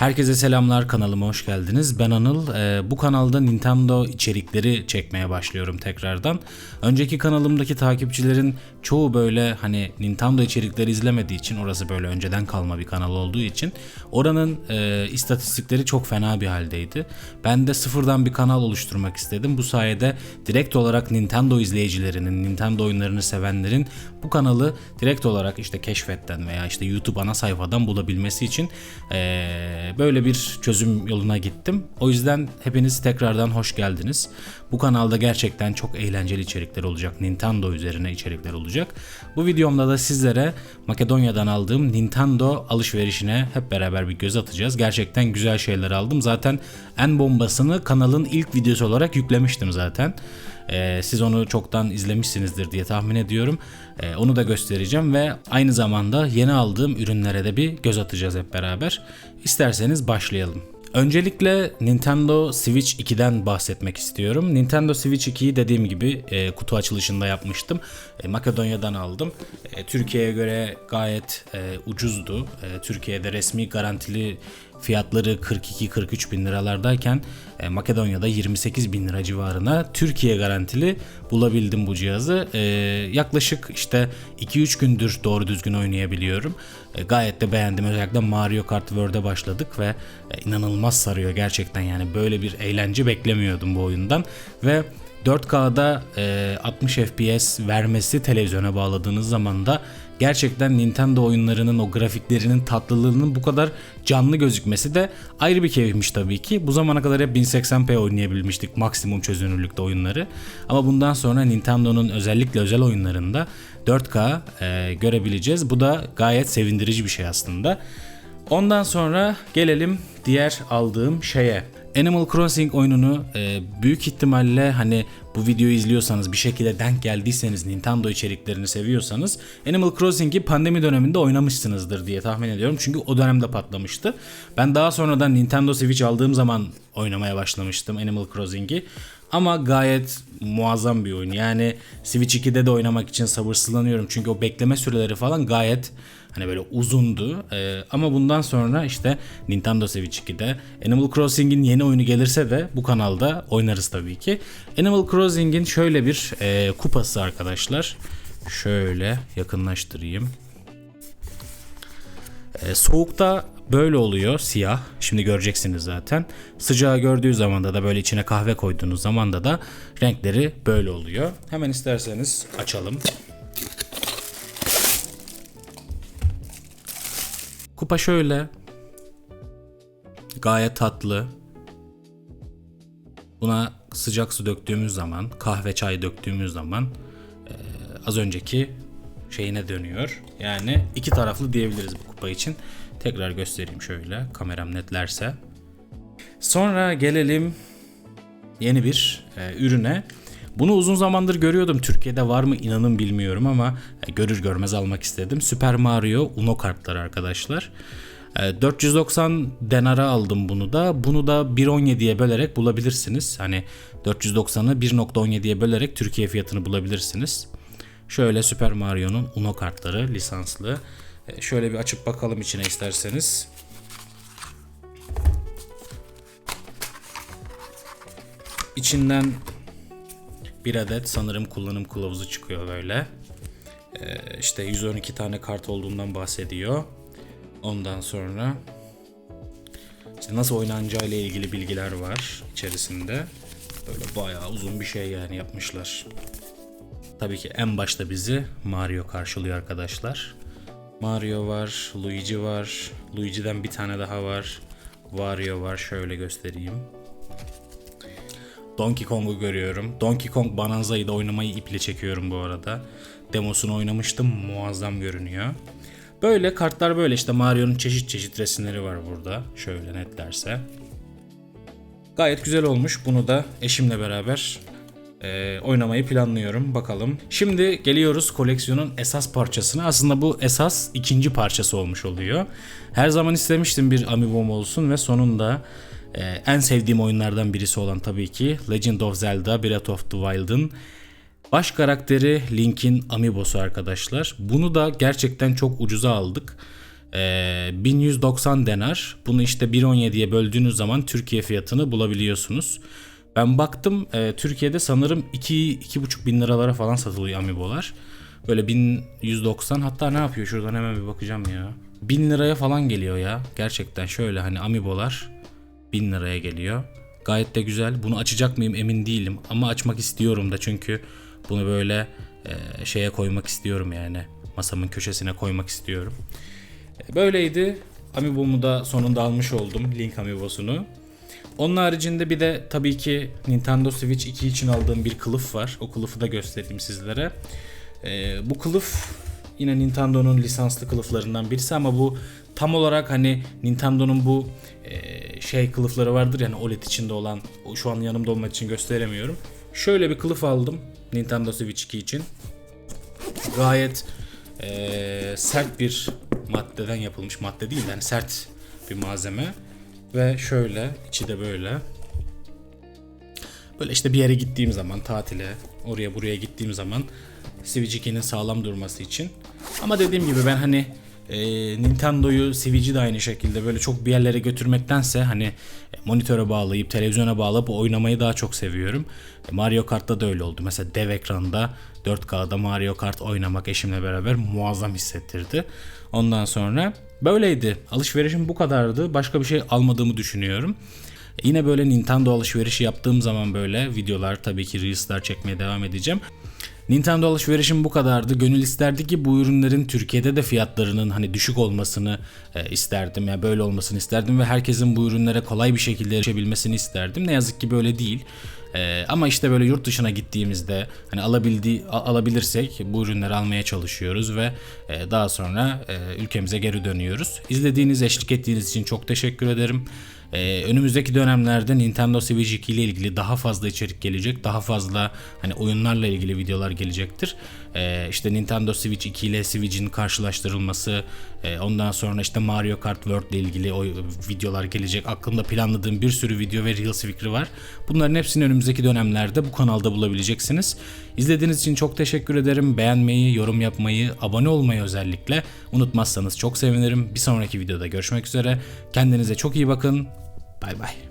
Herkese selamlar kanalıma hoş geldiniz. Ben Anıl. Ee, bu kanalda Nintendo içerikleri çekmeye başlıyorum tekrardan. Önceki kanalımdaki takipçilerin çoğu böyle hani Nintendo içerikleri izlemediği için orası böyle önceden kalma bir kanal olduğu için oranın e, istatistikleri çok fena bir haldeydi. Ben de sıfırdan bir kanal oluşturmak istedim. Bu sayede direkt olarak Nintendo izleyicilerinin, Nintendo oyunlarını sevenlerin bu kanalı direkt olarak işte keşfetten veya işte YouTube ana sayfadan bulabilmesi için eee, böyle bir çözüm yoluna gittim. O yüzden hepiniz tekrardan hoş geldiniz. Bu kanalda gerçekten çok eğlenceli içerikler olacak. Nintendo üzerine içerikler olacak. Bu videomda da sizlere Makedonya'dan aldığım Nintendo alışverişine hep beraber bir göz atacağız. Gerçekten güzel şeyler aldım. Zaten en bombasını kanalın ilk videosu olarak yüklemiştim zaten. Ee, siz onu çoktan izlemişsinizdir diye tahmin ediyorum. Ee, onu da göstereceğim ve aynı zamanda yeni aldığım ürünlere de bir göz atacağız hep beraber. İsterseniz başlayalım. Öncelikle Nintendo Switch 2'den bahsetmek istiyorum. Nintendo Switch 2'yi dediğim gibi e, kutu açılışında yapmıştım. E, Makedonya'dan aldım. E, Türkiye'ye göre gayet e, ucuzdu. E, Türkiye'de resmi garantili fiyatları 42-43 bin liralardayken e, Makedonya'da 28 bin lira civarına Türkiye garantili bulabildim bu cihazı. E, yaklaşık işte 2-3 gündür doğru düzgün oynayabiliyorum. E, gayet de beğendim. Özellikle Mario Kart World'e başladık ve e, inanılmaz sarıyor gerçekten yani böyle bir eğlence beklemiyordum bu oyundan ve 4K'da e, 60 FPS vermesi televizyona bağladığınız zaman da gerçekten Nintendo oyunlarının o grafiklerinin tatlılığının bu kadar canlı gözükmesi de ayrı bir keyifmiş tabii ki. Bu zamana kadar hep 1080p oynayabilmiştik maksimum çözünürlükte oyunları. Ama bundan sonra Nintendo'nun özellikle özel oyunlarında 4K e, görebileceğiz. Bu da gayet sevindirici bir şey aslında. Ondan sonra gelelim diğer aldığım şeye. Animal Crossing oyununu e, büyük ihtimalle hani bu videoyu izliyorsanız bir şekilde denk geldiyseniz Nintendo içeriklerini seviyorsanız Animal Crossing'i pandemi döneminde oynamışsınızdır diye tahmin ediyorum. Çünkü o dönemde patlamıştı. Ben daha sonradan Nintendo Switch aldığım zaman oynamaya başlamıştım Animal Crossing'i. Ama gayet muazzam bir oyun. Yani Switch 2'de de oynamak için sabırsızlanıyorum. Çünkü o bekleme süreleri falan gayet hani böyle uzundu. Ee, ama bundan sonra işte Nintendo Switch 2'de Animal Crossing'in yeni oyunu gelirse de bu kanalda oynarız tabii ki. Animal Crossing'in şöyle bir e, kupası arkadaşlar. Şöyle yakınlaştırayım. E, soğukta böyle oluyor siyah. Şimdi göreceksiniz zaten. Sıcağı gördüğü zaman da böyle içine kahve koyduğunuz zaman da renkleri böyle oluyor. Hemen isterseniz açalım. Kupa şöyle. Gayet tatlı. Buna sıcak su döktüğümüz zaman, kahve çay döktüğümüz zaman e, az önceki şeyine dönüyor. Yani iki taraflı diyebiliriz bu kupa için. Tekrar göstereyim şöyle kameram netlerse. Sonra gelelim yeni bir e, ürüne. Bunu uzun zamandır görüyordum. Türkiye'de var mı inanın bilmiyorum ama e, görür görmez almak istedim. Super Mario Uno kartları arkadaşlar. E, 490 denara aldım bunu da. Bunu da 1.17'ye bölerek bulabilirsiniz. Hani 490'ı 1.17'ye bölerek Türkiye fiyatını bulabilirsiniz. Şöyle Super Mario'nun Uno kartları lisanslı. E, şöyle bir açıp bakalım içine isterseniz. İçinden bir adet sanırım kullanım kılavuzu çıkıyor böyle. Ee, işte 112 tane kart olduğundan bahsediyor. Ondan sonra işte nasıl oynanacağı ile ilgili bilgiler var içerisinde. Böyle bayağı uzun bir şey yani yapmışlar. Tabii ki en başta bizi Mario karşılıyor arkadaşlar. Mario var, Luigi var. Luigi'den bir tane daha var. Wario var. Şöyle göstereyim. Donkey Kong'u görüyorum. Donkey Kong Bonanza'yı da oynamayı iple çekiyorum bu arada. Demosunu oynamıştım. Muazzam görünüyor. Böyle kartlar böyle işte Mario'nun çeşit çeşit resimleri var burada. Şöyle netlerse. Gayet güzel olmuş. Bunu da eşimle beraber e, oynamayı planlıyorum. Bakalım. Şimdi geliyoruz koleksiyonun esas parçasına. Aslında bu esas ikinci parçası olmuş oluyor. Her zaman istemiştim bir Amiibom olsun ve sonunda e, en sevdiğim oyunlardan birisi olan tabii ki Legend of Zelda Breath of the Wild'ın baş karakteri Link'in Amiibo'su arkadaşlar. Bunu da gerçekten çok ucuza aldık. Ee, 1190 denar. Bunu işte 1.17'ye böldüğünüz zaman Türkiye fiyatını bulabiliyorsunuz. Ben baktım e, Türkiye'de sanırım 2-2,5 bin liralara falan satılıyor amiibolar. Böyle 1190 hatta ne yapıyor şuradan hemen bir bakacağım ya. 1000 liraya falan geliyor ya. Gerçekten şöyle hani amiibolar 1000 liraya geliyor. Gayet de güzel. Bunu açacak mıyım emin değilim ama açmak istiyorum da çünkü bunu böyle e, şeye koymak istiyorum yani. Masamın köşesine koymak istiyorum. E, Böyleydi. Amiibo'mu da sonunda almış oldum. Link Amiibo'sunu. Onun haricinde bir de tabii ki Nintendo Switch 2 için aldığım bir kılıf var. O kılıfı da göstereyim sizlere. Ee, bu kılıf yine Nintendo'nun lisanslı kılıflarından birisi ama bu tam olarak hani Nintendo'nun bu e, şey kılıfları vardır yani OLED içinde olan şu an yanımda olmak için gösteremiyorum. Şöyle bir kılıf aldım Nintendo Switch 2 için. Gayet e, sert bir maddeden yapılmış madde değil yani sert bir malzeme ve şöyle içi de böyle Böyle işte bir yere gittiğim zaman tatile, oraya buraya gittiğim zaman Switch 2'nin sağlam durması için. Ama dediğim gibi ben hani e, Nintendo'yu, Switch'i de aynı şekilde böyle çok bir yerlere götürmektense hani e, monitöre bağlayıp, televizyona bağlayıp oynamayı daha çok seviyorum. E, Mario Kart'ta da öyle oldu. Mesela dev ekranda 4K'da Mario Kart oynamak eşimle beraber muazzam hissettirdi. Ondan sonra böyleydi. Alışverişim bu kadardı. Başka bir şey almadığımı düşünüyorum. Yine böyle Nintendo alışverişi yaptığım zaman böyle videolar tabii ki Reels'lar çekmeye devam edeceğim. Nintendo alışverişim bu kadardı. Gönül isterdi ki bu ürünlerin Türkiye'de de fiyatlarının hani düşük olmasını e, isterdim. Yani böyle olmasını isterdim ve herkesin bu ürünlere kolay bir şekilde erişebilmesini isterdim. Ne yazık ki böyle değil. E, ama işte böyle yurt dışına gittiğimizde hani alabildiği a- alabilirsek bu ürünleri almaya çalışıyoruz ve e, daha sonra e, ülkemize geri dönüyoruz. İzlediğiniz, eşlik ettiğiniz için çok teşekkür ederim. Ee, önümüzdeki dönemlerde Nintendo Switch 2 ile ilgili daha fazla içerik gelecek. Daha fazla hani oyunlarla ilgili videolar gelecektir. Ee, işte Nintendo Switch 2 ile Switch'in karşılaştırılması, e, ondan sonra işte Mario Kart World ile ilgili o videolar gelecek. Aklımda planladığım bir sürü video ve Reels fikri var. Bunların hepsini önümüzdeki dönemlerde bu kanalda bulabileceksiniz. İzlediğiniz için çok teşekkür ederim. Beğenmeyi, yorum yapmayı, abone olmayı özellikle unutmazsanız çok sevinirim. Bir sonraki videoda görüşmek üzere. Kendinize çok iyi bakın. Bay bay.